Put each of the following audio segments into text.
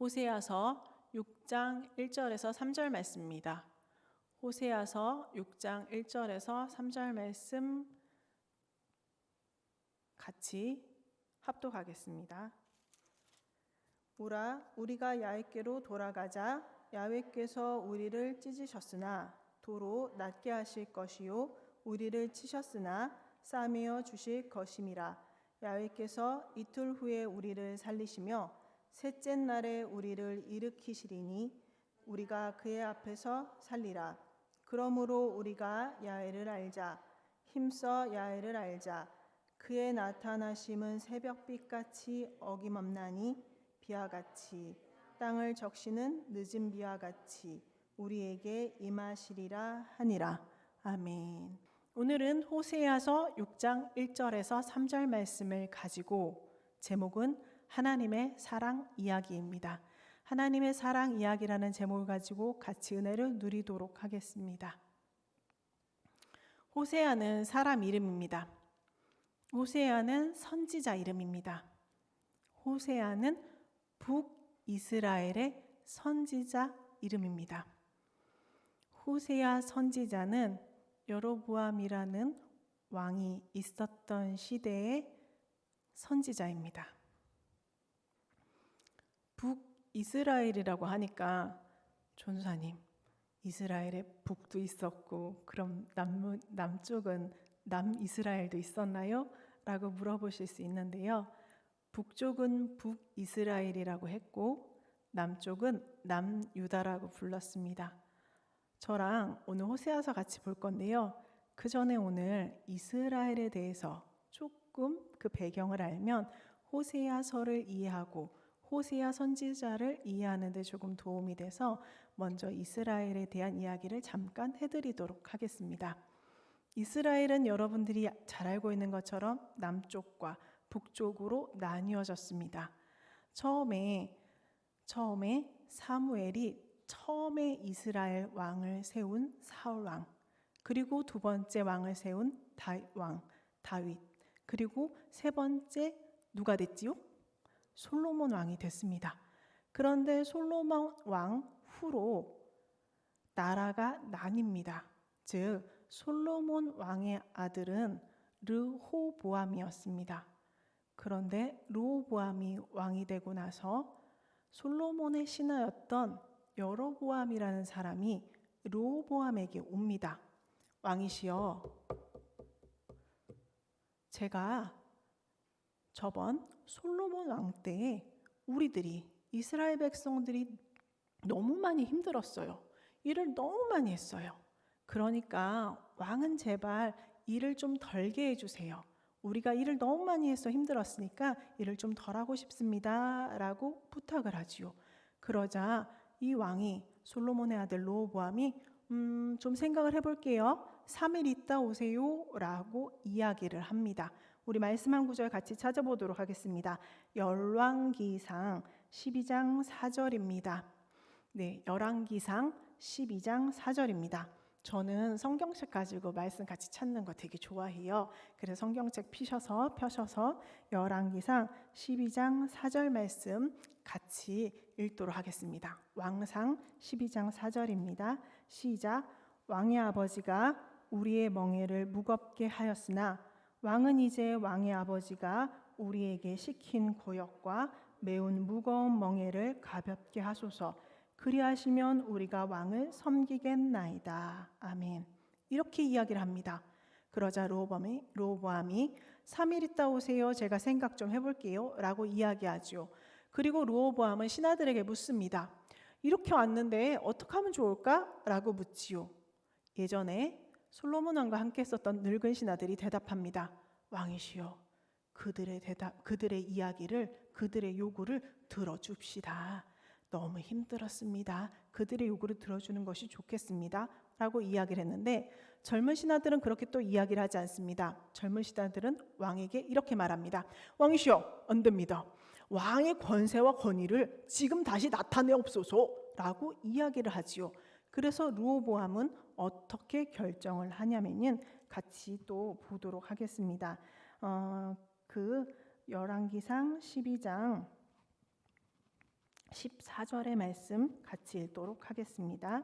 호세아서 6장 1절에서 3절 말씀입니다. 호세아서 6장 1절에서 3절 말씀 같이 합독하겠습니다. 오라 우리가 야훼께로 돌아가자 야훼께서 우리를 찢으셨으나 도로 낫게 하실 것이요 우리를 치셨으나 싸매어 주실 것임이라 야훼께서 이틀 후에 우리를 살리시며 셋째 날에 우리를 일으키시리니 우리가 그의 앞에서 살리라. 그러므로 우리가 야훼를 알자. 힘써 야훼를 알자. 그의 나타나심은 새벽빛 같이 어김없나니 비와 같이. 땅을 적시는 늦은 비와 같이 우리에게 임하시리라 하니라. 아멘. 오늘은 호세아서 6장 1절에서 3절 말씀을 가지고 제목은 하나님의 사랑 이야기입니다. 하나님의 사랑 이야기라는 제목을 가지고 같이 은혜를 누리도록 하겠습니다. 호세아는 사람 이름입니다. 호세아는 선지자 이름입니다. 호세아는 북이스라엘의 선지자 이름입니다. 호세아 선지자는 여로보암이라는 왕이 있었던 시대의 선지자입니다. 북이스라엘이라고 하니까 전사님 이스라엘에 북도 있었고 그럼 남, 남쪽은 남이스라엘도 있었나요? 라고 물어보실 수 있는데요. 북쪽은 북이스라엘이라고 했고 남쪽은 남유다라고 불렀습니다. 저랑 오늘 호세아서 같이 볼 건데요. 그 전에 오늘 이스라엘에 대해서 조금 그 배경을 알면 호세아서를 이해하고 호세아 선지자를 이해하는 데 조금 도움이 돼서 먼저 이스라엘에 대한 이야기를 잠깐 해드리도록 하겠습니다. 이스라엘은 여러분들이 잘 알고 있는 것처럼 남쪽과 북쪽으로 나뉘어졌습니다. 처음에 처음에 사무엘이 처음에 이스라엘 왕을 세운 사울 왕, 그리고 두 번째 왕을 세운 다윗 왕 다윗, 그리고 세 번째 누가 됐지요? 솔로몬 왕이 됐습니다. 그런데 솔로몬 왕 후로 나라가 나뉩니다. 즉 솔로몬 왕의 아들은 르호보암이었습니다. 그런데 르호보암이 왕이 되고 나서 솔로몬의 신하였던 여로보암이라는 사람이 르호보암에게 옵니다. 왕이시여, 제가 저번 솔로몬 왕 때에 우리들이 이스라엘 백성들이 너무 많이 힘들었어요. 일을 너무 많이 했어요. 그러니까 왕은 제발 일을 좀 덜게 해주세요. 우리가 일을 너무 많이 해서 힘들었으니까 일을 좀 덜 하고 싶습니다. 라고 부탁을 하지요. 그러자 이 왕이 솔로몬의 아들 로보암이 음, 좀 생각을 해볼게요. 3일 있다 오세요. 라고 이야기를 합니다. 우리 말씀 한 구절 같이 찾아보도록 하겠습니다. 열왕기상 12장 4절입니다. 네, 열왕기상 12장 4절입니다. 저는 성경책 가지고 말씀 같이 찾는 거 되게 좋아해요. 그래서 성경책 피셔서 펴셔서 열왕기상 12장 4절 말씀 같이 읽도록 하겠습니다. 왕상 12장 4절입니다. 시작 왕의 아버지가 우리의 멍에를 무겁게 하였으나 왕은 이제 왕의 아버지가 우리에게 시킨 고역과 매운 무거운 멍에를 가볍게 하소서. 그리하시면 우리가 왕을 섬기겠나이다. 아멘. 이렇게 이야기를 합니다. 그러자 로보암이 로보암이 3일 있다 오세요. 제가 생각 좀 해볼게요.라고 이야기하죠. 그리고 로보암은 신하들에게 묻습니다. 이렇게 왔는데 어떻게 하면 좋을까?라고 묻지요. 예전에 솔로몬 왕과 함께 썼던 늙은 신하들이 대답합니다. 왕이시여, 그들의 대답, 그들의 이야기를, 그들의 요구를 들어줍시다. 너무 힘들었습니다. 그들의 요구를 들어주는 것이 좋겠습니다. 라고 이야기를 했는데 젊은 신하들은 그렇게 또 이야기를 하지 않습니다. 젊은 신하들은 왕에게 이렇게 말합니다. 왕이시여, 안 됩니다. 왕의 권세와 권위를 지금 다시 나타내옵소서 라고 이야기를 하지요. 그래서 루오보암은 어떻게 결정을 하냐면은 같이 또 보도록 하겠습니다. 어, 그 열왕기상 12장 14절의 말씀 같이 읽도록 하겠습니다.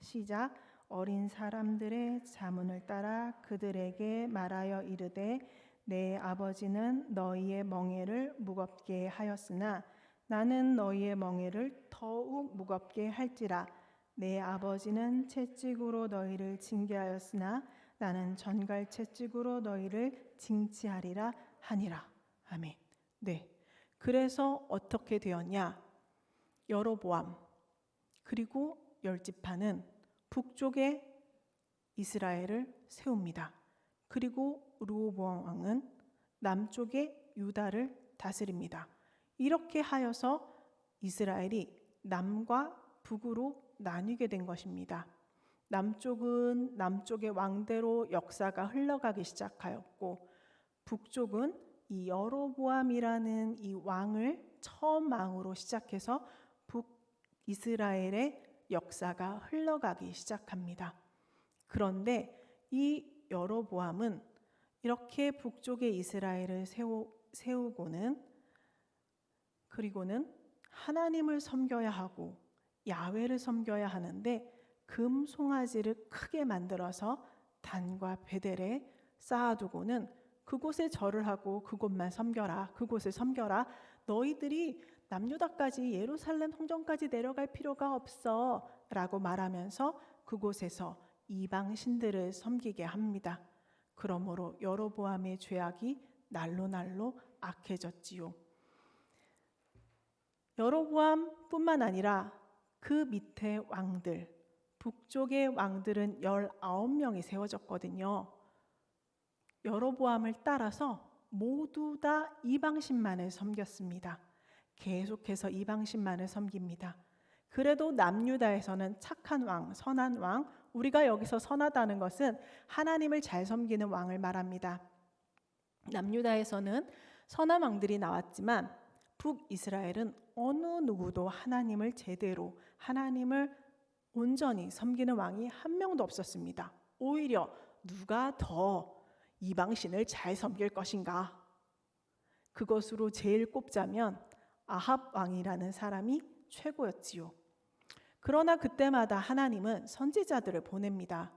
시작 어린 사람들의 자문을 따라 그들에게 말하여 이르되 내 아버지는 너희의 멍에를 무겁게 하였으나 나는 너희의 멍에를 더욱 무겁게 할지라 내 아버지는 채찍으로 너희를 징계하였으나 나는 전갈 채찍으로 너희를 징치하리라 하니라 아멘. 네. 그래서 어떻게 되었냐? 여로보암 그리고 열 지파는 북쪽에 이스라엘을 세웁니다. 그리고 르호보암 왕은 남쪽에 유다를 다스립니다. 이렇게 하여서 이스라엘이 남과 북으로 나뉘게 된 것입니다. 남쪽은 남쪽의 왕대로 역사가 흘러가기 시작하였고 북쪽은 이 여로보암이라는 이 왕을 처음 왕으로 시작해서 북이스라엘의 역사가 흘러가기 시작합니다. 그런데 이 여로보암은 이렇게 북쪽의 이스라엘을 세우, 세우고는 그리고는 하나님을 섬겨야 하고 야훼를 섬겨야 하는데 금 송아지를 크게 만들어서 단과 베델에 쌓아두고는 그곳에 절을 하고 그곳만 섬겨라 그곳을 섬겨라 너희들이 남유다까지 예루살렘 성전까지 내려갈 필요가 없어라고 말하면서 그곳에서 이방 신들을 섬기게 합니다. 그러므로 여로보암의 죄악이 날로 날로 악해졌지요. 여로보암뿐만 아니라 그 밑에 왕들, 북쪽의 왕들은 19명이 세워졌거든요. 여로보암을 따라서 모두 다 이방신만을 섬겼습니다. 계속해서 이방신만을 섬깁니다. 그래도 남유다에서는 착한 왕, 선한 왕, 우리가 여기서 선하다는 것은 하나님을 잘 섬기는 왕을 말합니다. 남유다에서는 선한 왕들이 나왔지만 북이스라엘은 어느 누구도 하나님을 제대로 하나님을 온전히 섬기는 왕이 한 명도 없었습니다. 오히려 누가 더 이방신을 잘 섬길 것인가? 그것으로 제일 꼽자면 아합 왕이라는 사람이 최고였지요. 그러나 그때마다 하나님은 선지자들을 보냅니다.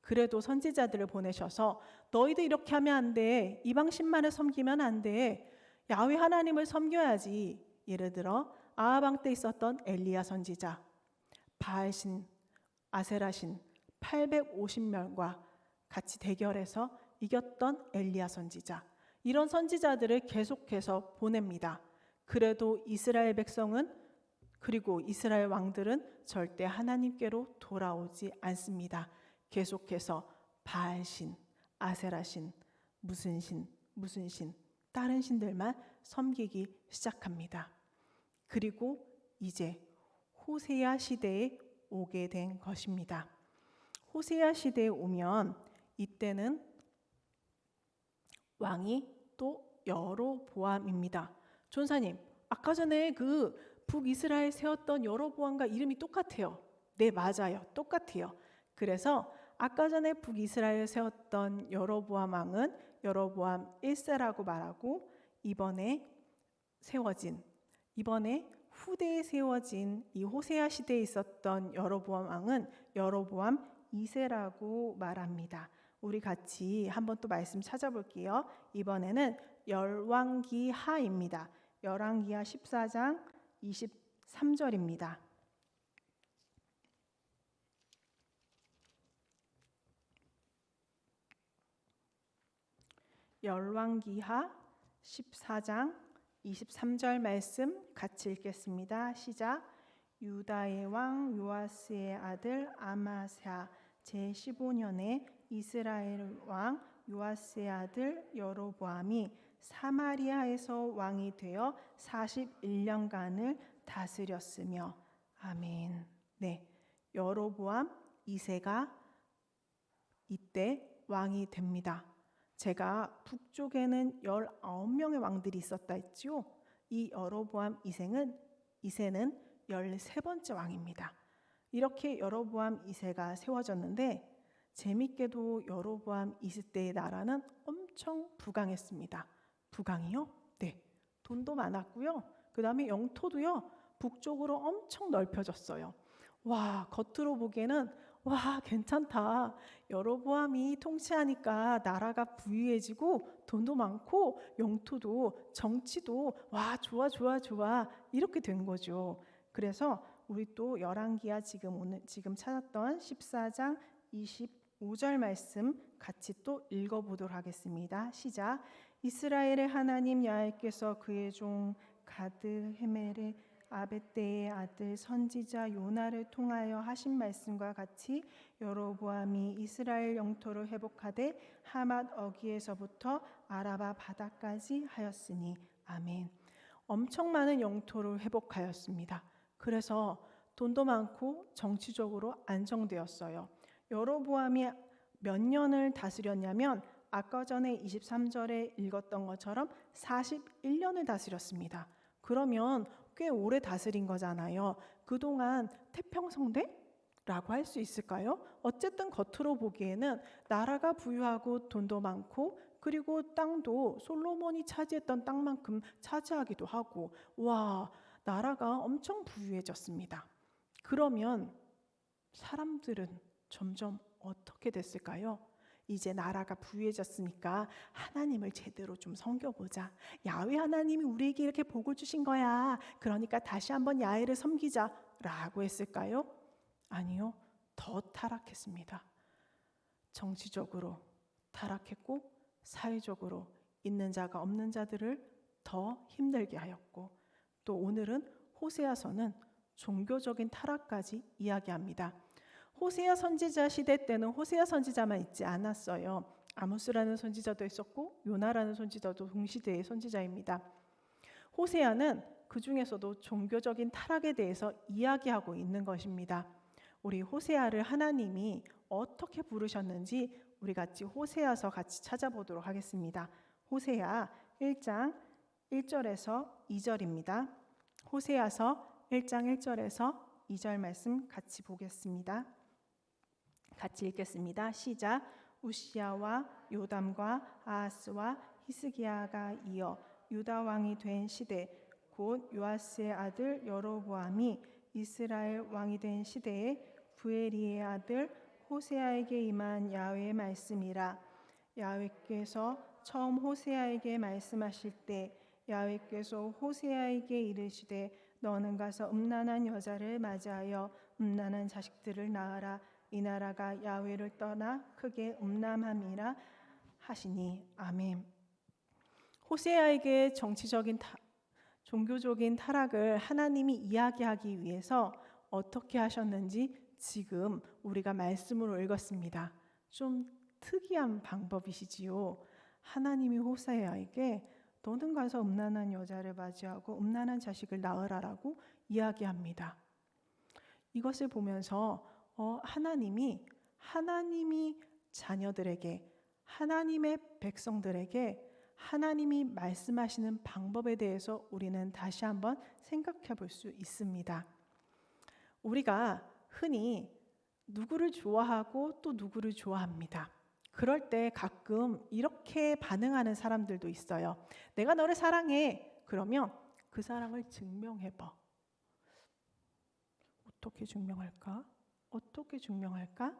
그래도 선지자들을 보내셔서 너희들 이렇게 하면 안 돼. 이방신만을 섬기면 안 돼. 야훼 하나님을 섬겨야지. 예를 들어 아합 왕 때 있었던 엘리야 선지자, 바알신, 아세라신 850명과 같이 대결해서 이겼던 엘리야 선지자. 이런 선지자들을 계속해서 보냅니다. 그래도 이스라엘 백성은 그리고 이스라엘 왕들은 절대 하나님께로 돌아오지 않습니다. 계속해서 바알신, 아세라신, 무슨 신, 무슨 신, 다른 신들만 섬기기 시작합니다. 그리고 이제 호세야 시대에 오게 된 것입니다. 호세야 시대에 오면 이때는 왕이 또 여로보암입니다. 전사님, 아까 전에 그 북이스라엘 세웠던 여로보암과 이름이 똑같아요. 네, 맞아요. 똑같아요. 그래서 아까 전에 북이스라엘 세웠던 여로보암 왕은 여로보암 1세라고 말하고 이번에 세워진 이번에 후대에 세워진 이 호세아 시대에 있었던 여로보암 왕은 여로보암 2세라고 말합니다. 우리 같이 한번 또 말씀 찾아볼게요. 이번에는 열왕기 하입니다. 열왕기하 14장 23절입니다. 열왕기하 14장 23절 말씀 같이 읽겠습니다. 시작. 유다의 왕 요아스의 아들 아마샤 제 15년에 이스라엘 왕 요아스의 아들 여로보암이 사마리아에서 왕이 되어 41년간을 다스렸으며 아멘. 네. 여로보암 2세가 이때 왕이 됩니다. 제가 북쪽에는 19명의 왕들이 있었다 했지요. 이 여로보암 2세는 2세는 13번째 왕입니다. 이렇게 여로보암 2세가 세워졌는데 재밌게도 여로보암 2세 때의 나라는 엄청 부강했습니다. 부강이요? 네. 돈도 많았고요. 그 다음에 영토도요. 북쪽으로 엄청 넓혀졌어요. 와, 겉으로 보기에는 와, 괜찮다. 여로보암이 통치하니까 나라가 부유해지고 돈도 많고 영토도 정치도 와, 좋아 좋아 좋아. 이렇게 된 거죠. 그래서 우리 또 열왕기야 지금 오늘 지금 찾았던 14장 25절 말씀 같이 또 읽어 보도록 하겠습니다. 시작. 이스라엘의 하나님 야훼께서 그의 종 가드 헤멜의 아베떼의 아들 선지자 요나를 통하여 하신 말씀과 같이 여로보암이 이스라엘 영토를 회복하되 하맛 어기에서부터 아라바 바다까지 하였으니 아멘. 엄청 많은 영토를 회복하였습니다. 그래서 돈도 많고 정치적으로 안정되었어요. 여로보암이 몇 년을 다스렸냐면 아까 전에 23절에 읽었던 것처럼 41년을 다스렸습니다. 그러면 꽤 오래 다스린 거잖아요. 그동안 태평성대? 라고 할 수 있을까요? 어쨌든 겉으로 보기에는 나라가 부유하고 돈도 많고 그리고 땅도 솔로몬이 차지했던 땅만큼 차지하기도 하고 와 나라가 엄청 부유해졌습니다. 그러면 사람들은 점점 어떻게 됐을까요? 이제 나라가 부유해졌으니까 하나님을 제대로 좀 섬겨보자. 야훼 하나님이 우리에게 이렇게 복을 주신 거야. 그러니까 다시 한번 야훼를 섬기자라고 했을까요? 아니요. 더 타락했습니다. 정치적으로 타락했고 사회적으로 있는 자가 없는 자들을 더 힘들게 하였고 또 오늘은 호세아서는 종교적인 타락까지 이야기합니다. 호세아 선지자 시대 때는 호세아 선지자만 있지 않았어요. 아모스라는 선지자도 있었고 요나라는 선지자도 동시대의 선지자입니다. 호세아는 그 중에서도 종교적인 타락에 대해서 이야기하고 있는 것입니다. 우리 호세아를 하나님이 어떻게 부르셨는지 우리 같이 호세아서 같이 찾아보도록 하겠습니다. 호세아 1장 1절에서 2절입니다. 호세아서 1장 1절에서 2절 말씀 같이 보겠습니다. 같이 읽겠습니다. 시작. 우시아와 요담과 아하스와 히스기야가 이어 유다 왕이 된 시대 곧 요아스의 아들 여로보암이 이스라엘 왕이 된 시대에 부에리의 아들 호세아에게 임한 야훼의 말씀이라 야훼께서 처음 호세아에게 말씀하실 때 야훼께서 호세아에게 이르시되 너는 가서 음란한 여자를 맞이하여 음란한 자식들을 낳아라 이 나라가 야훼를 떠나 크게 음란함이라 하시니 아멘. 호세아에게 정치적인 타, 종교적인 타락을 하나님이 이야기하기 위해서 어떻게 하셨는지 지금 우리가 말씀으로 읽었습니다. 좀 특이한 방법이시지요. 하나님이 호세아에게 너는 가서 음란한 여자를 맞이하고 음란한 자식을 낳으라라고 이야기합니다. 이것을 보면서 어, 하나님이 하나님이 자녀들에게 하나님의 백성들에게 하나님이 말씀하시는 방법에 대해서 우리는 다시 한번 생각해 볼 수 있습니다. 우리가 흔히 누구를 좋아하고 또 누구를 좋아합니다. 그럴 때 가끔 이렇게 반응하는 사람들도 있어요. 내가 너를 사랑해. 그러면 그 사랑을 증명해 봐. 어떻게 증명할까? 어떻게 증명할까?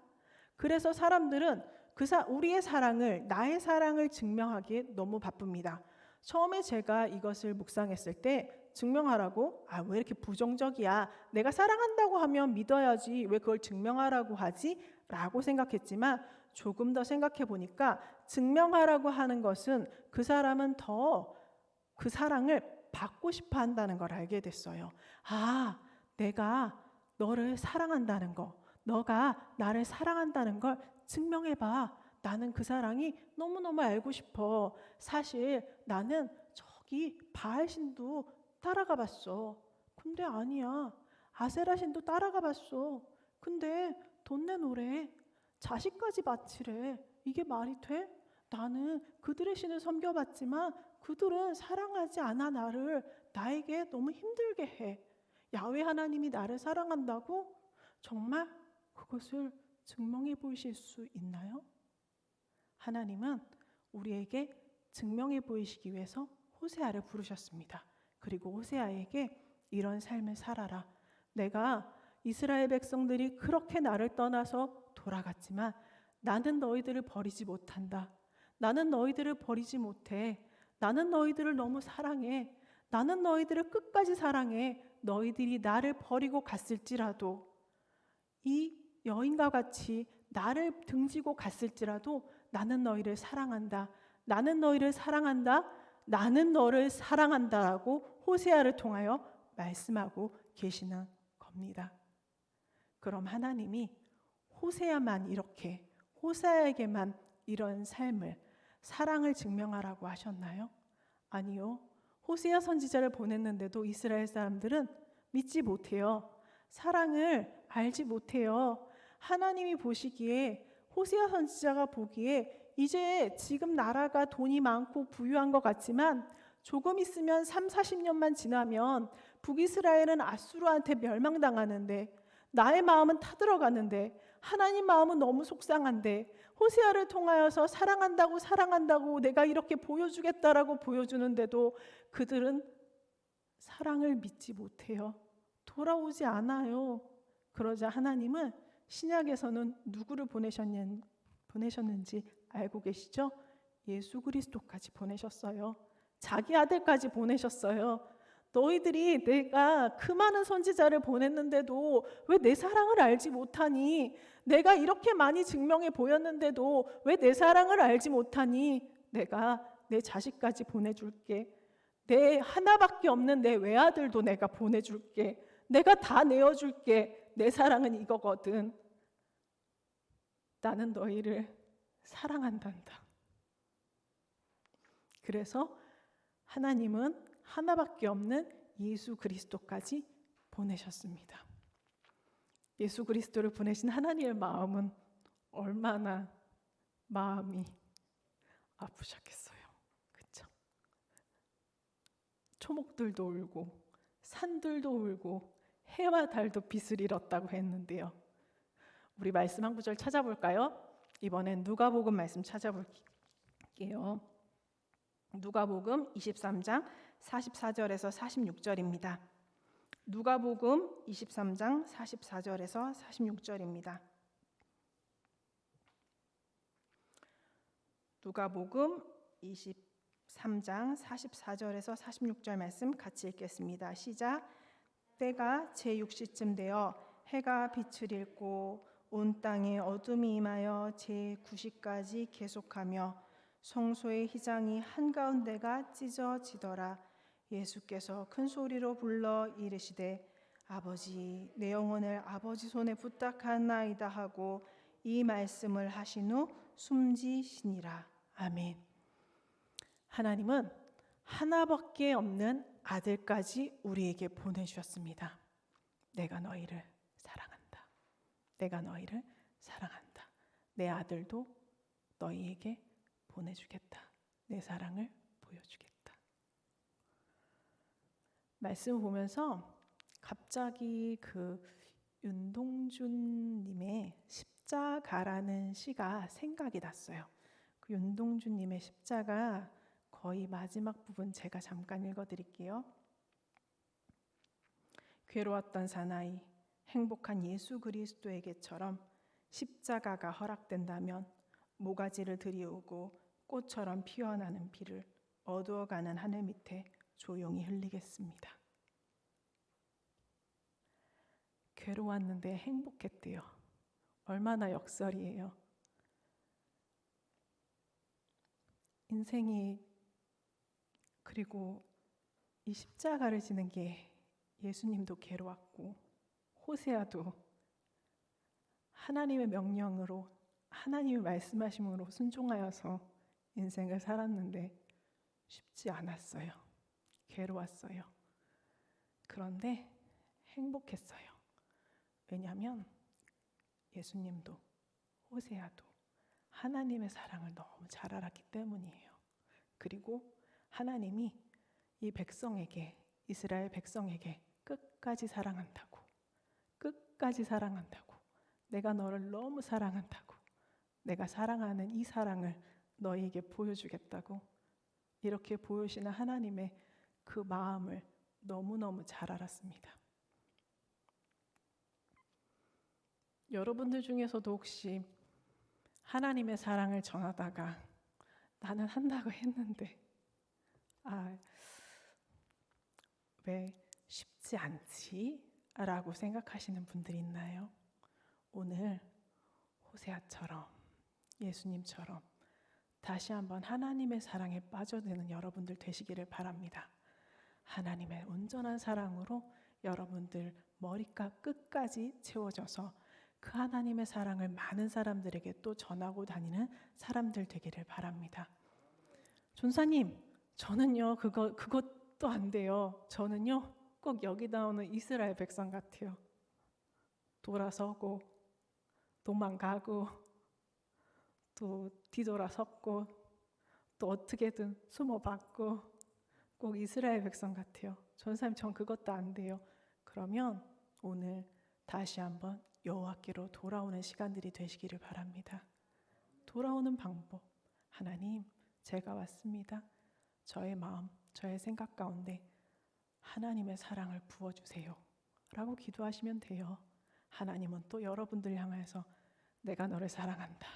그래서 사람들은 그 사, 우리의 사랑을 나의 사랑을 증명하기에 너무 바쁩니다. 처음에 제가 이것을 묵상했을 때 증명하라고 아 왜 이렇게 부정적이야? 내가 사랑한다고 하면 믿어야지 왜 그걸 증명하라고 하지? 라고 생각했지만 조금 더 생각해 보니까 증명하라고 하는 것은 그 사람은 더 그 사랑을 받고 싶어 한다는 걸 알게 됐어요. 아, 내가 너를 사랑한다는 거, 너가 나를 사랑한다는 걸 증명해 봐. 나는 그 사랑이 너무너무 알고 싶어. 사실 나는 저기 바알 신도 따라가 봤어. 근데 아니야. 아세라 신도 따라가 봤어. 근데 돈 내놓으래. 자식까지 바치래. 이게 말이 돼? 나는 그들의 신을 섬겨봤지만 그들은 사랑하지 않아 나를 나에게 너무 힘들게 해. 야훼 하나님이 나를 사랑한다고 정말 그것을 증명해 보이실 수 있나요? 하나님은 우리에게 증명해 보이시기 위해서 호세아를 부르셨습니다. 그리고 호세아에게 이런 삶을 살아라. 내가 이스라엘 백성들이 그렇게 나를 떠나서 돌아갔지만 나는 너희들을 버리지 못한다. 나는 너희들을 버리지 못해. 나는 너희들을 너무 사랑해. 나는 너희들을 끝까지 사랑해. 너희들이 나를 버리고 갔을지라도 이 여인과 같이 나를 등지고 갔을지라도 나는 너희를 사랑한다. 나는 너희를 사랑한다. 나는 너를 사랑한다라고 호세아를 통하여 말씀하고 계시는 겁니다. 그럼 하나님이 호세아만 이렇게 호세아에게만 이런 삶을 사랑을 증명하라고 하셨나요? 아니요. 호세아 선지자를 보냈는데도 이스라엘 사람들은 믿지 못해요. 사랑을 알지 못해요. 하나님이 보시기에 호세아 선지자가 보기에 이제 지금 나라가 돈이 많고 부유한 것 같지만 조금 있으면 3, 40년만 지나면 북이스라엘은 아수르한테 멸망당하는데 나의 마음은 타들어가는데 하나님 마음은 너무 속상한데 호세아를 통하여서 사랑한다고 사랑한다고 내가 이렇게 보여주겠다라고 보여주는데도 그들은 사랑을 믿지 못해요. 돌아오지 않아요. 그러자 하나님은 신약에서는 누구를 보내셨는, 보내셨는지 알고 계시죠? 예수 그리스도까지 보내셨어요. 자기 아들까지 보내셨어요. 너희들이 내가 그 많은 선지자를 보냈는데도 왜 내 사랑을 알지 못하니? 내가 이렇게 많이 증명해 보였는데도 왜 내 사랑을 알지 못하니? 내가 내 자식까지 보내줄게. 내 하나밖에 없는 내 외아들도 내가 보내줄게. 내가 다 내어줄게. 내 사랑은 이거거든. 나는 너희를 사랑한단다. 그래서 하나님은 하나밖에 없는 예수 그리스도까지 보내셨습니다. 예수 그리스도를 보내신 하나님의 마음은 얼마나 마음이 아프셨겠어요. 그렇죠? 초목들도 울고 산들도 울고 해와 달도 빛을 잃었다고 했는데요. 우리 말씀 한 구절 찾아볼까요? 이번엔 누가복음 말씀 찾아볼게요. 누가복음 23장 44절에서 46절입니다. 누가복음 23장 44절에서 46절입니다. 누가복음 23장 44절에서 46절 말씀 같이 읽겠습니다. 시작. 때가 제6시쯤 되어 해가 빛을 잃고 온 땅에 어둠이 임하여 제9시까지 계속하며 성소의 휘장이 한가운데가 찢어지더라. 예수께서 큰 소리로 불러 이르시되 아버지 내 영혼을 아버지 손에 부탁하나이다 하고 이 말씀을 하신 후 숨지시니라. 아멘. 하나님은 하나밖에 없는 아들까지 우리에게 보내주셨습니다. 내가 너희를 사랑한다. 내가 너희를 사랑한다. 내 아들도 너희에게 보내주겠다. 내 사랑을 보여주겠다. 말씀 보면서 갑자기 그 윤동준 님의 십자가라는 시가 생각이 났어요. 그 윤동준 님의 십자가 거의 마지막 부분 제가 잠깐 읽어 드릴게요. 괴로웠던 사나이 행복한 예수 그리스도에게처럼 십자가가 허락된다면 모가지를 들이우고 꽃처럼 피어나는 비를 어두워가는 하늘 밑에 조용히 흘리겠습니다. 괴로웠는데 행복했대요. 얼마나 역설이에요. 인생이 그리고 이 십자가를 지는 게 예수님도 괴로웠고 호세아도 하나님의 명령으로 하나님의 말씀하심으로 순종하여서 인생을 살았는데 쉽지 않았어요. 괴로웠어요. 그런데 행복했어요. 왜냐하면 예수님도 호세아도 하나님의 사랑을 너무 잘 알았기 때문이에요. 그리고 하나님이 이 백성에게 이스라엘 백성에게 끝까지 사랑한다고 끝까지 사랑한다고 내가 너를 너무 사랑한다고 내가 사랑하는 이 사랑을 너희에게 보여주겠다고 이렇게 보여주시는 하나님의 그 마음을 너무너무 잘 알았습니다. 여러분들 중에서도 혹시 하나님의 사랑을 전하다가 나는 한다고 했는데 아, 왜 쉽지 않지? 라고 생각하시는 분들이 있나요? 오늘 호세아처럼 예수님처럼 다시 한번 하나님의 사랑에 빠져드는 여러분들 되시기를 바랍니다. 하나님의 온전한 사랑으로 여러분들 머리끝 끝까지 채워져서 그 하나님의 사랑을 많은 사람들에게 또 전하고 다니는 사람들 되기를 바랍니다. 존사님, 저는요 그거 그것도 안 돼요. 저는요 꼭 여기 나오는 이스라엘 백성 같아요. 돌아서고 도망가고 또 뒤돌아섰고 또 어떻게든 숨어봤고 꼭 이스라엘 백성 같아요. 전사님 전 그것도 안 돼요. 그러면 오늘 다시 한번 여호와께로 돌아오는 시간들이 되시기를 바랍니다. 돌아오는 방법 하나님 제가 왔습니다. 저의 마음, 저의 생각 가운데 하나님의 사랑을 부어 주세요. 라고 기도하시면 돼요. 하나님은 또 여러분들 향해서 내가 너를 사랑한다.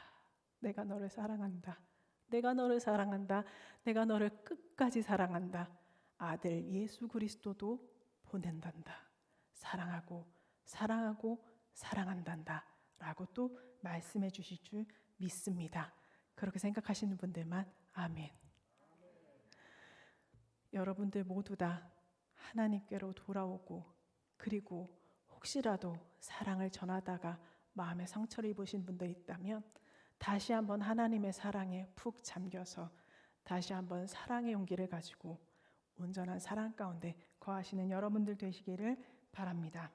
내가 너를 사랑한다. 내가 너를 사랑한다. 내가 너를 끝까지 사랑한다. 아들 예수 그리스도도 보낸단다. 사랑하고 사랑하고 사랑한단다. 라고 또 말씀해 주실 줄 믿습니다. 그렇게 생각하시는 분들만 아멘. 여러분들 모두 다 하나님께로 돌아오고 그리고 혹시라도 사랑을 전하다가 마음에 상처를 입으신 분들 있다면 다시 한번 하나님의 사랑에 푹 잠겨서 다시 한번 사랑의 용기를 가지고 온전한 사랑 가운데 거하시는 여러분들 되시기를 바랍니다.